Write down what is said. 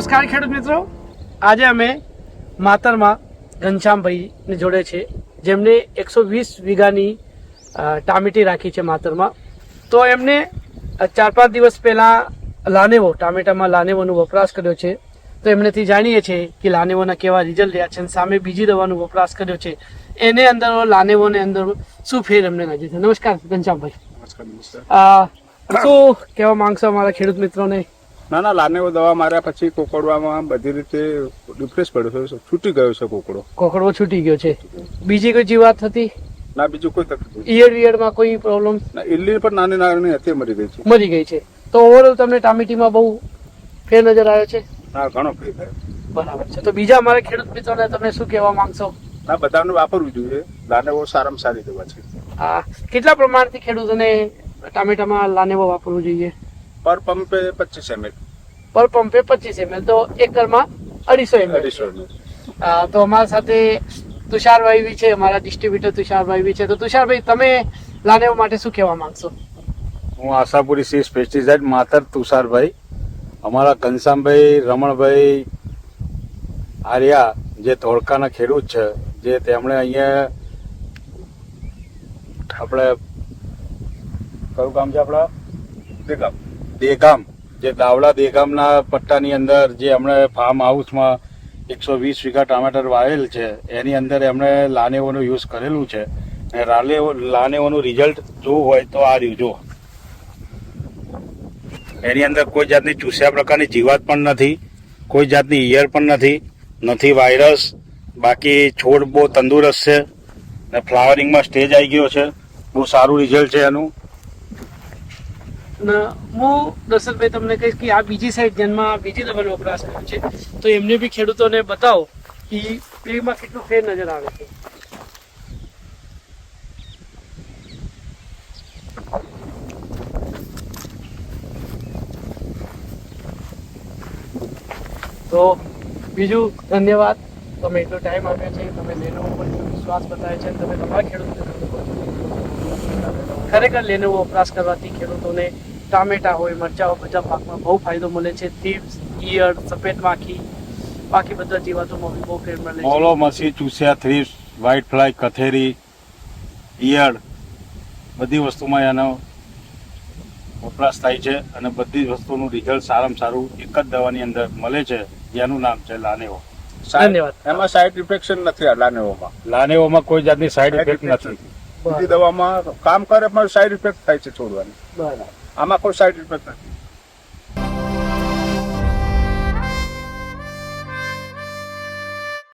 નમસ્કાર ખેડૂત મિત્રો. આજે અમે માતરમાં ઘનશ્યામભાઈને જોડે છે. જેમને એકસો વીસ વીઘાની ટામેટી રાખી છે માતરમાં. તો એમને ચાર પાંચ દિવસ પહેલાં લાનેવો ટામેટામાં લાનેવોનો વપરાશ કર્યો છે. તો એમનેથી જાણીએ છીએ કે લાનેવોના કેવા રિઝલ્ટ રહ્યા છે અને સામે બીજી દવાનો વપરાશ કર્યો છે. એને અંદર લાનેવોને અંદર શું ફેર એમને લાગ્યું છે? નમસ્કાર ઘનશ્યામભાઈ. નમસ્કાર શું કહેવા માંગશો અમારા ખેડૂત મિત્રોને? ના ના લાનેવો દવા માર્યા પછી કોકડવામાં બધી રીતે ડિપ્રેસ પડ્યો છે. છૂટી ગયો છે કોકડો. કોકડો છૂટી ગયો છે. બીજી કોઈ જીવાત હતી? ના બીજું કોઈ તકલીફ ઈયર ઈયળ વિયળમાં કોઈ પ્રોબ્લેમ ના ઇલ્લી પણ નાની નાની હતી મરી ગઈ છે. મરી ગઈ છે. તો ઓવરઓલ તમને ટામેટીમાં બહુ ફેર નજર આવ્યો છે? હા ઘણો ફ્રી થયો બરાબર છે. તો બીજા અમારા ખેડૂત મિત્રોને તમે શું કહેવા માંગશો? ના બધાને વાપરવું જોઈએ. લાનેવો સારામાં સારી દવા છે. આ કેટલા પ્રમાણથી ખેડૂતોને ટામેટામાં લાનેવો વાપરવું જોઈએ? પર પંપે પચીસ એમએલ પર પંપે પચીસ એમએલ તો એકરમાં અઢીસો એમએલ તો અમારા સાથે તુષારભાઈ બી છે અમારા ડિસ્ટ્રીબ્યુટર તુષારભાઈ બી છે. તો તુષારભાઈ તમે લાનેવ માટે શું કહેવા માંગશો? હું આશાપુરી સીસ પેસ્ટિસાઇડ માતર તુષારભાઈ. અમારા ઘનશ્યામભાઈ રમણભાઈ આર્યા જે ધોળકાના ખેડૂત છે જે તેમણે અહીંયા આપણે કયું ગામ છે આપણા? દેગામ. દેગામ. જે દાવડા દેગામના પટ્ટાની અંદર જે એમણે ફાર્મ હાઉસમાં એકસો વીસ વીઘા ટામેટર વાવેલ છે, એની અંદર એમણે લાનેવોનું યુઝ કરેલું છે. અને રાલે લાનેવોનું રિઝલ્ટ જોવું હોય તો આ રહ્યું, જો. એની અંદર કોઈ જાતની ચૂસ્યા પ્રકારની જીવાત પણ નથી, કોઈ જાતની ઇયર પણ નથી નથી વાયરસ બાકી છોડ બહુ તંદુરસ્ત છે. ને ફ્લાવરિંગમાં સ્ટેજ આવી ગયો છે. બહુ સારું રિઝલ્ટ છે એનું. ને, હું દર્શનભાઈ તમને કહીશ કે આ બીજી સાઈડ ધ્યાનમાં બીજી લેવલ વપરાશ કર્યો છે. તો એમને બી ખેડૂતોને બતાવો કે એમાં કેટલું ફેર નજર આવે છે. તો બીજું ધન્યવાદ. તમે એટલો ટાઈમ આપ્યો છે, તમે લેનોવો ઉપર વિશ્વાસ બતાવ્યો છે અને તમે તમારા ખેડૂતોને ખરેખર લેનોવો વપરાશ કરવાથી ખેડૂતોને ટામેટા હોય મરચાં હોય બધા પાકમાં બહુ ફાયદો મળે છે. થીપ્સ ઈયળ સફેદ માખી બાકી બધા જીવાતોમાં બી બહુ ફેર મળે મોલો મસી ચૂસ્યા થ્રીપ્સ વ્હાઇટ ફ્લાય કથેરી ઈયળ બધી વસ્તુમાં એનો વપરાશ થાય છે અને બધી જ વસ્તુનું રિઝલ્ટ સારામાં સારું એક જ દવાની અંદર મળે છે. જેનું નામ છે લાનેવો ધન્યવાદ. એમાં સાઈડ ઇફેક્શન નથી આ લાનેવોમાં લાનેવોમાં કોઈ જાતની સાઈડ ઇફેક્ટ નથી. બીજી દવામાં કામ કરે પણ સાઈડ ઇફેક્ટ થાય છે છોડવાની. આમાં કોઈ સાઈડ ઇફેક્ટ નથી.